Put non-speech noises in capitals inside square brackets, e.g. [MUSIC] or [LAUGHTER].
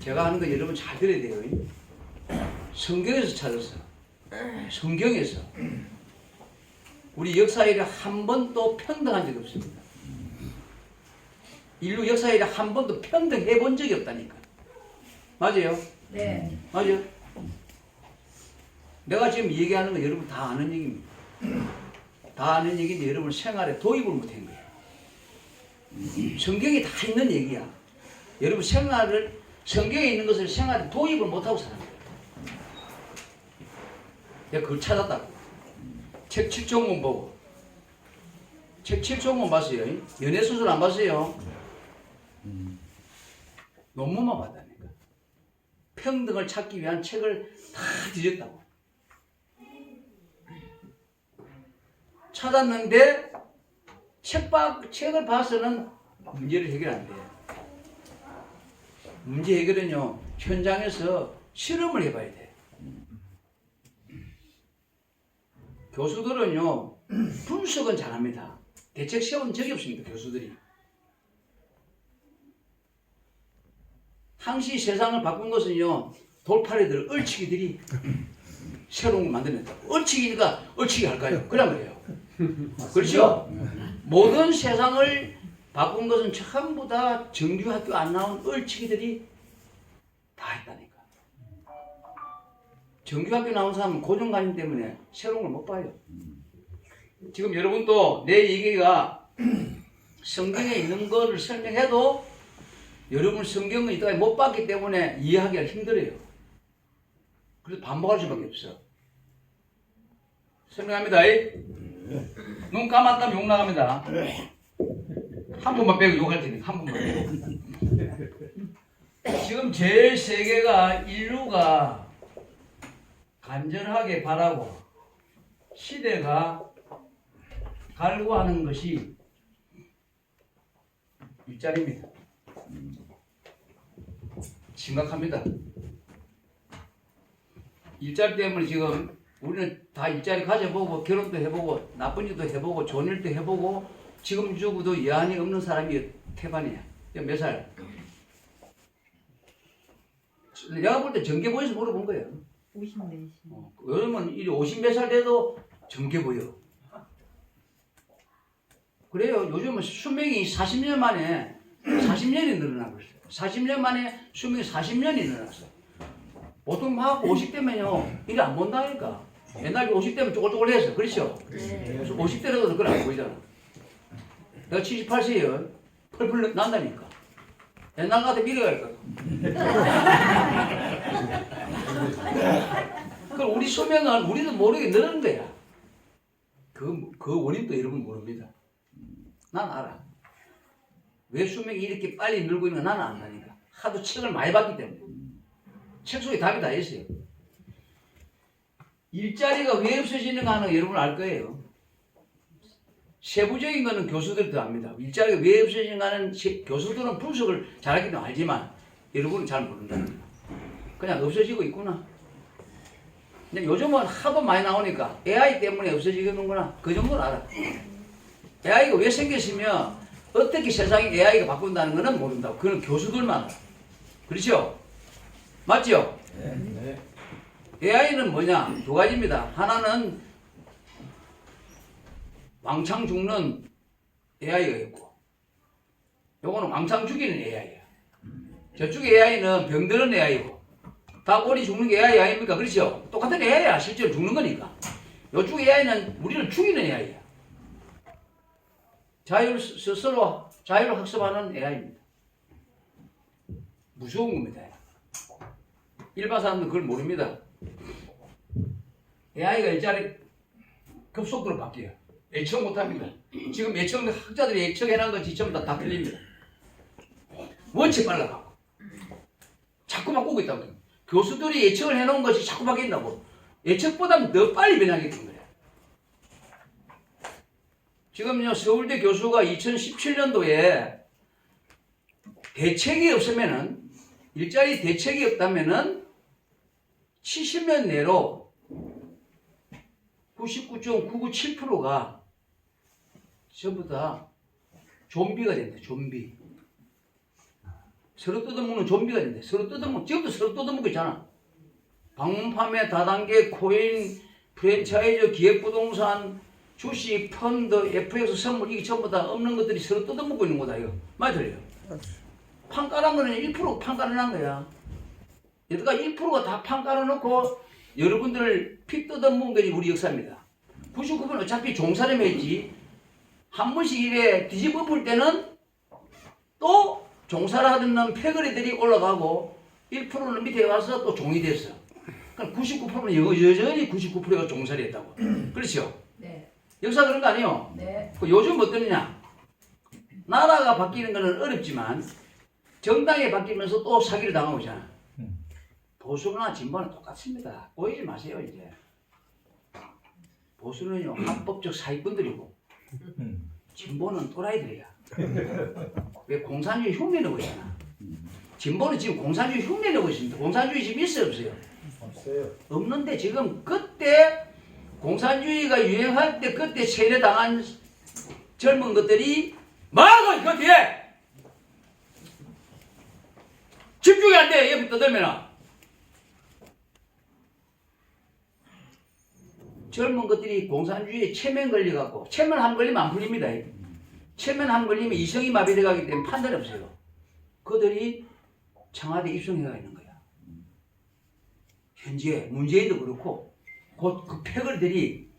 제가 하는 거 여러분 잘 들어야 돼요. 성경에서 찾았어. 성경에서. 우리 역사일에 한 번도 평등한 적이 없습니다. 인류 역사일에 한 번도 평등해 본 적이 없다니까. 맞아요? 네. 맞아요? 내가 지금 얘기하는 거 여러분 다 아는 얘기입니다. 다 아는 얘기인데 여러분 생활에 도입을 못 한 거예요. 성경에 다 있는 얘기야. 여러분 생활을 성경에 있는 것을 생활에 도입을 못하고 사는 거예요. 내가 그걸 찾았다고. 책 7종문 보고. 책 7종문 봤어요. 연애 수술 안 봤어요. 논문만 봤다니까. 평등을 찾기 위한 책을 다 뒤졌다고. 찾았는데 책 봐, 책을 봐서는 문제를 해결 안 돼. 문제 해결은요 현장에서 실험을 해봐야 돼. 교수들은요 분석은 잘합니다. 대책 세운 적이 없습니다. 교수들이. 항시 세상을 바꾼 것은요 돌팔이들, 얼치기들이 새로운 걸 만들어냈다고. 얼치기니까 얼치기 할까요? 그란 말이에요. 그렇죠? 모든 세상을 바꾼 것은 전부 다 정규학교 안 나온 얼치기들이 다 했다니까. 정규학교 나온 사람은 고정관념 때문에 새로운 걸 못 봐요. 지금 여러분도 내 얘기가 [CLEARS THROAT] 성경에 있는 거를 설명해도 여러분 성경은 이따가 못 봤기 때문에 이해하기가 힘들어요. 그래서 반복할 수밖에 없어. 설명합니다. 눈 감았다면 욕 나갑니다. 한 번만 빼고 욕할 테니까 한 번만 빼고. [LAUGHS] 지금 제일 세계가 인류가 간절하게 바라고 시대가 갈구하는 것이 일자리입니다. 심각합니다. 일자리 때문에 지금 우리는 다 일자리 가져보고 결혼도 해보고 나쁜 일도 해보고 좋은 일도 해보고 지금 주고도 여한이 없는 사람이 태반이야. 몇 살? 내가 볼 때 정계 보여서 물어본 거예요. 54시. 어, 요즘은 이 50몇 살 돼도 정계 보여. 그래요. 요즘은 수명이 40년 만에 40년이 늘어나고 있어요. 40년 만에 수명이 40년이 늘어났어. 보통 막 50대면요, 일을 안 본다니까. 옛날에 50대면 쪼글쪼글해서, 그렇죠? 네. 50대라도 그걸 안 보이잖아. 내가 78세예요. 펄펄 난다니까. 옛날 같아 거야. [LAUGHS] 그 우리 수명은 우리도 모르게 늘는 거야. 그, 그 원인도 여러분 모릅니다. 난 알아. 왜 수명이 이렇게 빨리 늘고 있는 건 나는 안다니까. 하도 책을 많이 봤기 때문에. 책 속에 답이 다 있어요. 일자리가 왜 없어지는가 하는 거 여러분 알 거예요. 세부적인 거는 교수들도 압니다. 일자리가 왜 없어지는가는 세- 교수들은 분석을 잘하기는 알지만 여러분은 잘 모른다. 그냥 없어지고 있구나. 근데 요즘은 하도 많이 나오니까 AI 때문에 없어지겠는구나. 그 정도는 알아. AI가 왜 생겼으며 어떻게 세상이 AI가 바꾼다는 거는 모른다고. 그건 교수들만 알아. 그렇죠? 맞죠? AI는 뭐냐? 두 가지입니다. 하나는 왕창 죽는 AI가 있고, 요거는 왕창 죽이는 AI야. 저쪽 AI는 병드는 AI고, 다 꼬리 죽는 게 AI 아닙니까? 그렇죠? 똑같은 AI야. 실제로 죽는 거니까. 요쪽 AI는 우리를 죽이는 AI야. 자율 스- 스스로 자율 학습하는 AI입니다. 무서운 겁니다. 일반 사람들은 그걸 모릅니다. AI가 일자리 급속도로 바뀌어요. 예측 못합니다. 지금 예측 학자들이 예측해놓은 것이 전부 다, 다 틀립니다. 원체 빨라가고 자꾸 바꾸고 있다고. 교수들이 예측을 해놓은 것이 자꾸 바뀐다고. 예측보다 더 빨리 변하게된 거예요. 지금요 서울대 교수가 2017년도에 대책이 없으면은 일자리 대책이 없다면은 70년 내로 99.997%가 전부 다 좀비가 된다. 좀비. 서로 뜯어먹는 좀비가 된대. 서로 뜯어먹, 지금도 서로 뜯어먹고 있잖아. 방문 판매, 다단계, 코인, 프랜차이즈, 기획부동산, 주식, 펀드, FX 선물 이게 전부 다 없는 것들이 서로 뜯어먹고 있는 거다 이거. 맞 들려요? 판 깔은 거는 1%판 깔아놓은 거야. 여기가 1%가 다 판 깔아놓고 여러분들 피 뜯어먹은 것이 우리 역사입니다. 99번 어차피 종사를 했지. 한 번씩 이래 뒤집어 볼 때는 또 종사를 하던 놈 패거리들이 올라가고 1%는 밑에 와서 또 종이 됐어. 그럼 99%는 여- 여전히 99%가 종사를 했다고. [CLEARS THROAT] 그렇죠? 네. 역사 그런 거 아니에요? 네. 그 요즘 어떠느냐? 나라가 바뀌는 거는 어렵지만 정당이 바뀌면서 또 사기를 당하고 있잖아. 보수나 진보는 똑같습니다. 꼬이지 마세요 이제. 보수는요 합법적 사기꾼들이고 진보는 또라이들이야. 왜 공산주의 흉내내고 있잖아. 진보는 지금 공산주의 흉내내고 있습니다. 공산주의 지금 있어요 없어요? 없어요. 없는데 지금 그때 공산주의가 유행할 때 그때 세례당한 젊은 것들이 막아 이거 뒤에 집중이 안 돼. 얘부터 들면 젊은 것들이 공산주의에 체면 걸려갖고 체면 한 걸리면 안 풀립니다. 체면 한 걸리면 이성이 마비돼 가기 때문에 판단이 없어요. 그들이 청와대 입성해가 있는 거야. 현재 문재인도 그렇고 곧 그 패거리들이